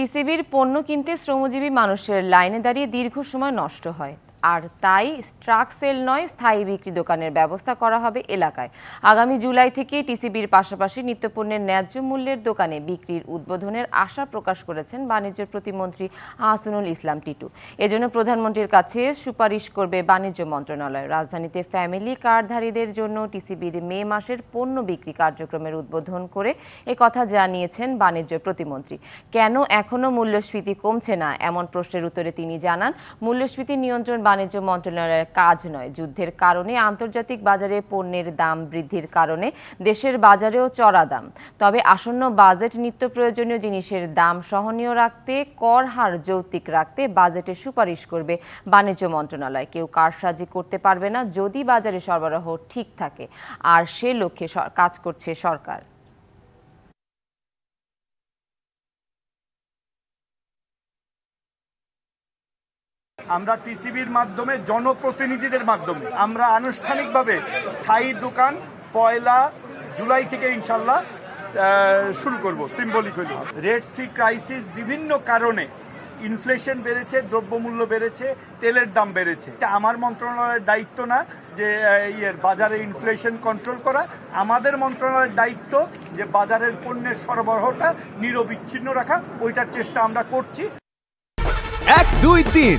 টিসিবির পণ্য কিনতে শ্রমজীবী মানুষের লাইনে দাঁড়িয়ে দীর্ঘ সময় নষ্ট হয়। আর তাই ট্রাক সেল নয়, স্থায়ী বিক্রি দোকানের ব্যবস্থা করা হবে এলাকায়। আগামী জুলাই থেকে টিসিবির পাশাপাশি নিত্যপণ্যের ন্যায্য মূল্যের দোকানে বিক্রির উদ্বোধনের আশা প্রকাশ করেছেন বাণিজ্য প্রতিমন্ত্রী আহসানুল ইসলাম টিটু। এজন্য প্রধানমন্ত্রীর কাছে সুপারিশ করবে বাণিজ্য মন্ত্রণালয়। রাজধানীতে ফ্যামিলি কার্ডধারীদের জন্য টিসিবির মে মাসের পণ্য বিক্রি কার্যক্রমের উদ্বোধন করে কথা জানিয়েছেন বাণিজ্য প্রতিমন্ত্রী। কেন এখনও মূল্যস্ফীতি কমছে না? এমন প্রশ্নের উত্তরে তিনি জানান, মূল্যস্ফীতি নিয়ন্ত্রণ বাণিজ্য মন্ত্রণালয়ের কাজ নয়। যুদ্ধের কারণে আন্তর্জাতিক বাজারে পণ্যের দাম বৃদ্ধির কারণে দেশের বাজারেও চড়া দাম। তবে আসন্ন বাজেট নিত্য প্রয়োজনীয় জিনিসের দাম সহনীয় রাখতে, কর হার যৌক্তিক রাখতে বাজেটে সুপারিশ করবে বাণিজ্য মন্ত্রণালয়। কেউ কারসাজি করতে পারবে না যদি বাজারে সরবরাহ ঠিক থাকে। আর সে লক্ষ্যে কাজ করছে সরকার। আমরা টিসিবির মাধ্যমে জনপ্রতিনিধিদের মাধ্যমে, আমরা আনুষ্ঠানিকভাবে স্থায়ী দোকান পয়লা জুলাই থেকে ইনশাল্লাহ শুরু করব সিম্বলিক হইল। রেড সি ক্রাইসিস বিভিন্ন কারণে ইনফ্লেশন বেড়েছে, দ্রব্যমূল্য বেড়েছে, তেলের দাম বেড়েছে। আমার মন্ত্রণালয়ের দায়িত্ব না যে ইয়ের বাজারে ইনফ্লেশন কন্ট্রোল করা। আমাদের মন্ত্রণালয়ের দায়িত্ব যে বাজারের পণ্যের সরবরাহটা নিরবিচ্ছিন্ন রাখা, ওইটার চেষ্টা আমরা করছি। এক, দুই, তিন।